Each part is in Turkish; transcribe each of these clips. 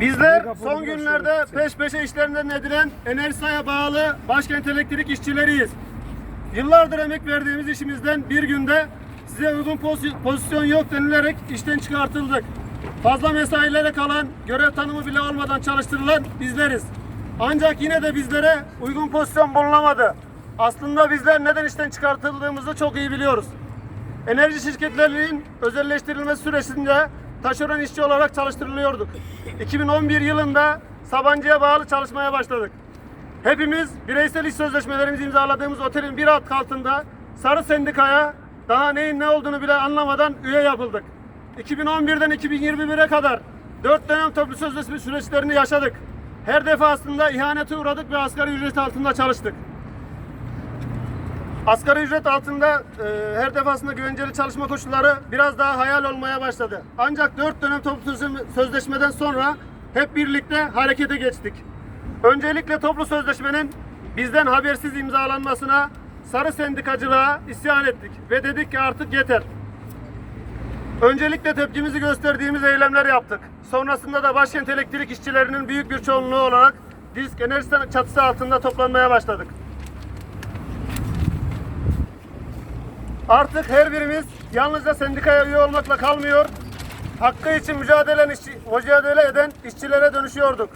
Bizler son günlerde peş peşe işlerinden edilen Enerjisa'ya bağlı Başkent Elektrik işçileriyiz. Yıllardır emek verdiğimiz işimizden bir günde size uygun pozi- pozisyon yok denilerek işten çıkartıldık. Fazla mesailere kalan, görev tanımı bile olmadan çalıştırılan bizleriz. Ancak yine de bizlere uygun pozisyon bulunamadı. Aslında bizler neden işten çıkartıldığımızı çok iyi biliyoruz. Enerji şirketlerinin özelleştirilmesi sürecinde taşeron işçi olarak çalıştırılıyorduk. 2011 yılında Sabancı'ya bağlı çalışmaya başladık. Hepimiz bireysel iş sözleşmelerimizi imzaladığımız otelin bir alt altında Sarı Sendika'ya daha neyin ne olduğunu bile anlamadan üye yapıldık. 2011'den 2021'e kadar 4 dönem toplu sözleşme süreçlerini yaşadık. Her defasında ihanete uğradık ve asgari ücret altında çalıştık. Asgari ücret altında e, her defasında güvenceli çalışma koşulları biraz daha hayal olmaya başladı. Ancak 4 dönem toplu sözleşme- sözleşmeden sonra hep birlikte harekete geçtik. Öncelikle toplu sözleşmenin bizden habersiz imzalanmasına sarı sendikacılığa isyan ettik ve dedik ki artık yeter. Öncelikle tepkimizi gösterdiğimiz eylemler yaptık. Sonrasında da başkent elektrik işçilerinin büyük bir çoğunluğu olarak disk enerji çatısı altında toplanmaya başladık. Artık her birimiz yalnızca sendikaya üye olmakla kalmıyor, hakkı için mücadele, mücadele eden işçilere dönüşüyorduk.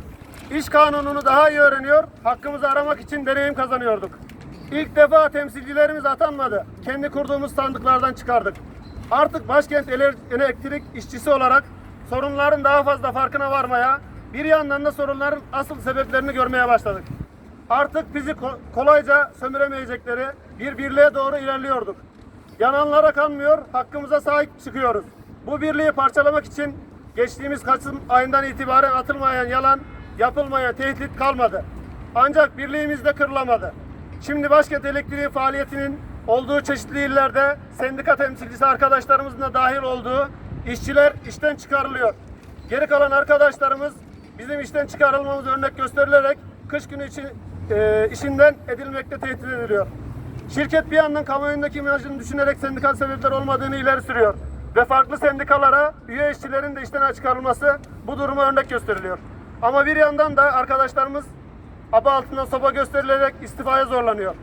İş kanununu daha iyi öğreniyor, hakkımızı aramak için deneyim kazanıyorduk. İlk defa temsilcilerimiz atanmadı. Kendi kurduğumuz sandıklardan çıkardık. Artık başkent ele- elektrik işçisi olarak sorunların daha fazla farkına varmaya, bir yandan da sorunların asıl sebeplerini görmeye başladık. Artık bizi ko- kolayca sömüremeyecekleri bir birliğe doğru ilerliyorduk. Yananlara kanmıyor, hakkımıza sahip çıkıyoruz. Bu birliği parçalamak için geçtiğimiz Kasım ayından itibaren atılmayan yalan, yapılmayan tehdit kalmadı. Ancak birliğimiz de kırılamadı. Şimdi Başkent Elektriği faaliyetinin olduğu çeşitli illerde sendika temsilcisi arkadaşlarımızın da dahil olduğu işçiler işten çıkarılıyor. Geri kalan arkadaşlarımız bizim işten çıkarılmamız örnek gösterilerek kış günü için e, işinden edilmekte tehdit ediliyor. Şirket bir yandan kamuoyundaki imajını düşünerek sendikal sebepler olmadığını ileri sürüyor. Ve farklı sendikalara üye işçilerin de işten çıkarılması bu duruma örnek gösteriliyor. Ama bir yandan da arkadaşlarımız aba altından sopa gösterilerek istifaya zorlanıyor.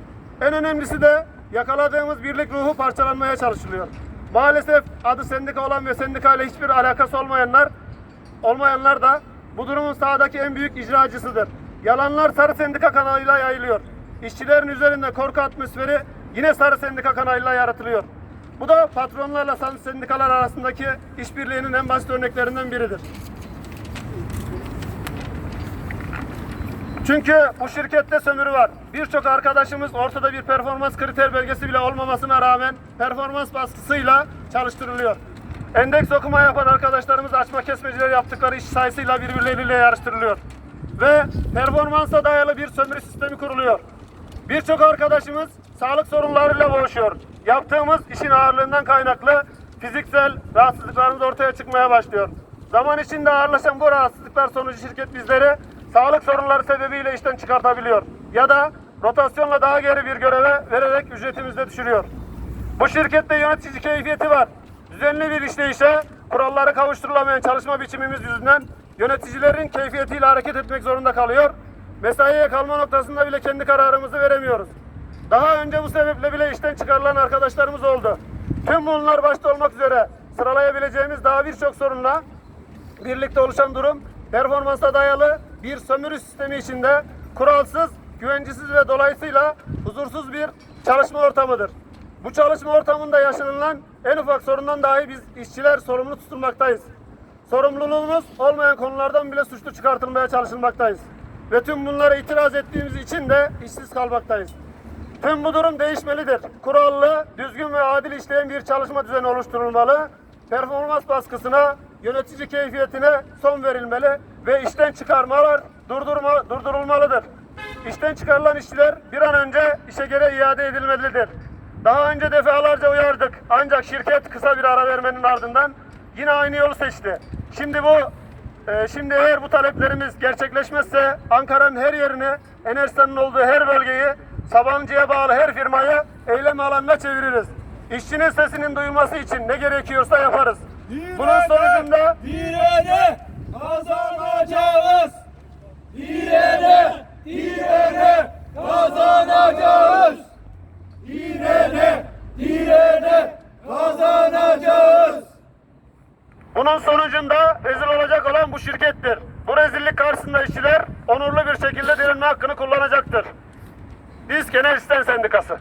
En önemlisi de yakaladığımız birlik ruhu parçalanmaya çalışılıyor. Maalesef adı sendika olan ve sendika ile hiçbir alakası olmayanlar olmayanlar da bu durumun sahadaki en büyük icracısıdır. Yalanlar sarı sendika kanalıyla yayılıyor. İşçilerin üzerinde korku atmosferi yine sarı sendika kanalıyla yaratılıyor. Bu da patronlarla sarı sendikalar arasındaki işbirliğinin en basit örneklerinden biridir. Çünkü bu şirkette sömürü var. Birçok arkadaşımız ortada bir performans kriter belgesi bile olmamasına rağmen performans baskısıyla çalıştırılıyor. Endeks okuma yapan arkadaşlarımız açma kesmeciler yaptıkları iş sayısıyla birbirleriyle yarıştırılıyor. Ve performansa dayalı bir sömürü sistemi kuruluyor. Birçok arkadaşımız sağlık sorunlarıyla boğuşuyor. Yaptığımız işin ağırlığından kaynaklı fiziksel rahatsızlıklarımız ortaya çıkmaya başlıyor. Zaman içinde ağırlaşan bu rahatsızlıklar sonucu şirket bizleri sağlık sorunları sebebiyle işten çıkartabiliyor. Ya da rotasyonla daha geri bir göreve vererek ücretimizi de düşürüyor. Bu şirkette yönetici keyfiyeti var. Düzenli bir işleyişe, kurallara kavuşturulamayan çalışma biçimimiz yüzünden yöneticilerin keyfiyetiyle hareket etmek zorunda kalıyor. Mesaiye kalma noktasında bile kendi kararımızı veremiyoruz. Daha önce bu sebeple bile işten çıkarılan arkadaşlarımız oldu. Tüm bunlar başta olmak üzere sıralayabileceğimiz daha birçok sorunla birlikte oluşan durum performansa dayalı bir sömürü sistemi içinde kuralsız, güvencesiz ve dolayısıyla huzursuz bir çalışma ortamıdır. Bu çalışma ortamında yaşanılan en ufak sorundan dahi biz işçiler sorumlu tutulmaktayız. Sorumluluğumuz olmayan konulardan bile suçlu çıkartılmaya çalışılmaktayız. Ve tüm bunlara itiraz ettiğimiz için de işsiz kalmaktayız. Tüm bu durum değişmelidir. Kurallı, düzgün ve adil işleyen bir çalışma düzeni oluşturulmalı. Performans baskısına, yönetici keyfiyetine son verilmeli ve işten çıkarmalar durdurma, durdurulmalıdır. İşten çıkarılan işçiler bir an önce işe göre iade edilmelidir. Daha önce defalarca uyardık ancak şirket kısa bir ara vermenin ardından yine aynı yolu seçti. Şimdi bu ee, şimdi eğer bu taleplerimiz gerçekleşmezse Ankara'nın her yerine Enerjistan'ın olduğu her bölgeyi Sabancı'ya bağlı her firmaya eylem alanına çeviririz. İşçinin sesinin duyulması için ne gerekiyorsa yaparız. Direne, Bunun sonucunda direne kazanacağız. Direne, direne kazanacağız. Bunun sonucunda rezil olacak olan bu şirkettir. Bu rezillik karşısında işçiler onurlu bir şekilde direnme hakkını kullanacaktır. Biz Genel İşten Sendikası.